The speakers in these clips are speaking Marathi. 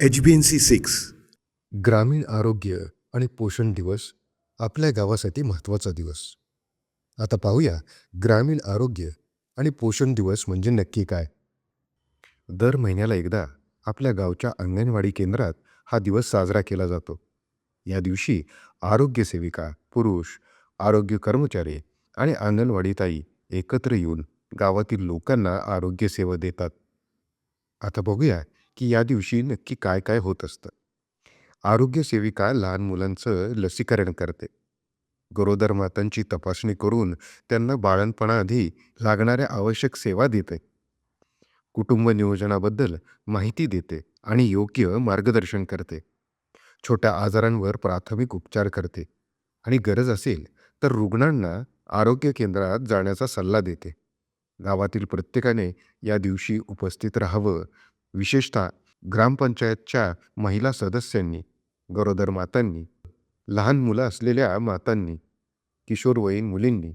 H B N C six. ग्रामीण आरोग्य आणि पोषण दिवस आपल्या गावासाठी महत्त्वाचा दिवस. आता पाहूया ग्रामीण आरोग्य आणि पोषण दिवस म्हणजे नक्की काय? दर महिन्याला एकदा आपल्या गावच्या अंगणवाडी केंद्रात हा दिवस साजरा केला जातो. या दिवशी आरोग्य सेविका पुरुष आरोग्य कर्मचारी आणि अंगणवाडीताई एकत्र येऊन गावातील लोकांना आरोग्य सेवा देतात. आता बघूया की या दिवशी नक्की काय काय होत असतं. आरोग्य सेविका लहान मुलांचं लसीकरण करते. गरोदर मातांची तपासणी करून त्यांना बाळणपणाआधी लागणाऱ्या आवश्यक सेवा देते. कुटुंब नियोजनाबद्दल माहिती देते आणि योग्य मार्गदर्शन करते. छोट्या आजारांवर प्राथमिक उपचार करते आणि गरज असेल तर रुग्णांना आरोग्य केंद्रात जाण्याचा सल्ला देते. गावातील प्रत्येकाने या दिवशी उपस्थित राहावं विशेषतः ग्रामपंचायतच्या महिला सदस्यांनी गरोदर मातांनी लहान मुलं असलेल्या मातांनी किशोरवयीन मुलींनी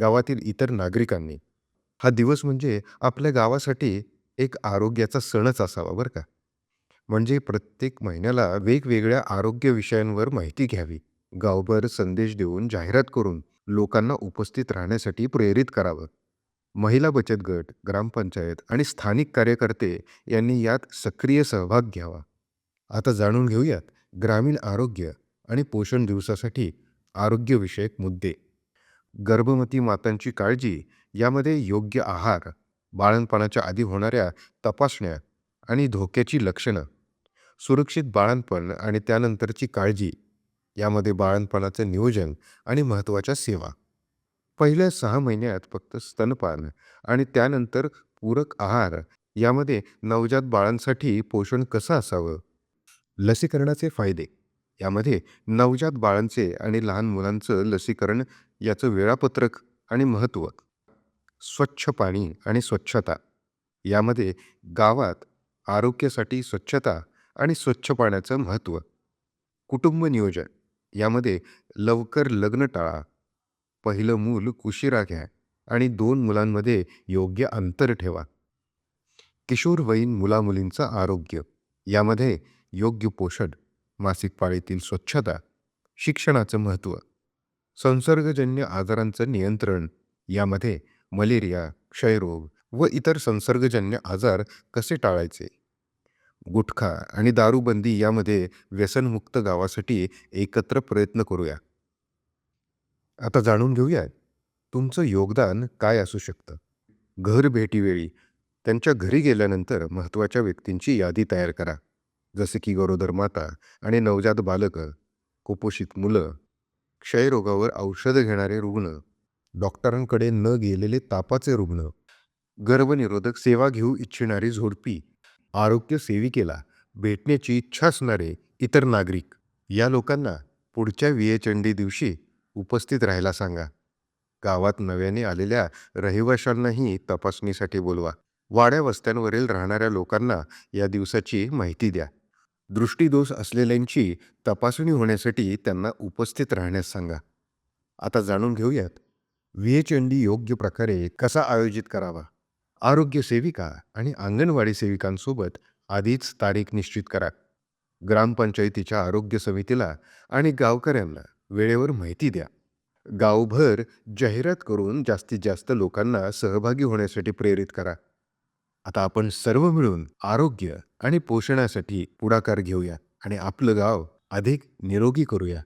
गावातील इतर नागरिकांनी. हा दिवस म्हणजे आपल्या गावासाठी एक आरोग्याचा सणच असावा बरं का. म्हणजे प्रत्येक महिन्याला वेगवेगळ्या आरोग्य विषयांवर माहिती घ्यावी. गावभर संदेश देऊन जाहिरात करून लोकांना उपस्थित राहण्यासाठी प्रेरित करावं. महिला बचत गट ग्रामपंचायत आणि स्थानिक कार्यकर्ते यांनी यात सक्रिय सहभाग घ्यावा. आता जाणून घेऊयात ग्रामीण आरोग्य आणि पोषण दिवसासाठी आरोग्यविषयक मुद्दे. गर्भवती मातांची काळजी यामध्ये योग्य आहार बाळणपणाच्या आधी होणाऱ्या तपासण्या आणि धोक्याची लक्षणं सुरक्षित बाळणपण आणि त्यानंतरची काळजी यामध्ये बाळणपणाचं नियोजन आणि महत्त्वाच्या सेवा. पहिल्या सहा महिन्यात फक्त स्तनपान आणि त्यानंतर पूरक आहार यामध्ये नवजात बाळांसाठी पोषण कसं असावं? लसीकरणाचे फायदे. यामध्ये नवजात बाळांचे आणि लहान मुलांचं लसीकरण याचं वेळापत्रक आणि महत्त्व स्वच्छ पाणी आणि स्वच्छता. यामध्ये गावात आरोग्यासाठी स्वच्छता आणि स्वच्छ पाण्याचं महत्त्व. कुटुंब नियोजन. यामध्ये लवकर लग्न टाळा पहिलं मूल उशिरा घ्या आणि दोन मुलांमध्ये योग्य अंतर ठेवा. किशोरवयीन मुलामुलींचं आरोग्य. यामध्ये योग्य पोषण मासिक पाळीतील स्वच्छता शिक्षणाचं महत्त्व संसर्गजन्य आजारांचं नियंत्रण यामध्ये मलेरिया क्षयरोग व इतर संसर्गजन्य आजार कसे टाळायचे? गुटखा आणि दारूबंदी यामध्ये व्यसनमुक्त गावासाठी एकत्र प्रयत्न करूया. आता जाणून घेऊया तुमचं योगदान काय असू शकतं? घर भेटीवेळी त्यांच्या घरी गेल्यानंतर महत्त्वाच्या व्यक्तींची यादी तयार करा. जसे की गरोदर माता आणि नवजात बालकं कुपोषित मुलं क्षयरोगावर औषधं घेणारे रुग्ण डॉक्टरांकडे न गेलेले तापाचे रुग्ण गर्भनिरोधक सेवा घेऊ इच्छिणारी झोडपी आरोग्य सेविकेला भेटण्याची इच्छा असणारे इतर नागरिक या लोकांना पुढच्या विएचंडी दिवशी उपस्थित राहायला सांगा. गावात नव्याने आलेल्या रहिवाशांनाही तपासणीसाठी बोलवा. वाड्या वस्त्यांवरील राहणाऱ्या लोकांना या दिवसाची माहिती द्या. दृष्टीदोष असलेल्यांची तपासणी होण्यासाठी त्यांना उपस्थित राहण्यास सांगा. आता जाणून घेऊयात. व्हीएचएनडी योग्य प्रकारे कसा आयोजित करावा? आरोग्य सेविका आणि अंगणवाडी सेविकांसोबत आधीच तारीख निश्चित करा. ग्रामपंचायतीच्या आरोग्य समितीला आणि गावकऱ्यांना वेळेवर माहिती द्या. गावभर जाहिरात करून जास्तीत जास्त लोकांना सहभागी होण्यासाठी प्रेरित करा. आता आपण सर्व मिळून आरोग्य आणि पोषणासाठी पुढाकार घेऊया आणि आपलं गाव अधिक निरोगी करूया.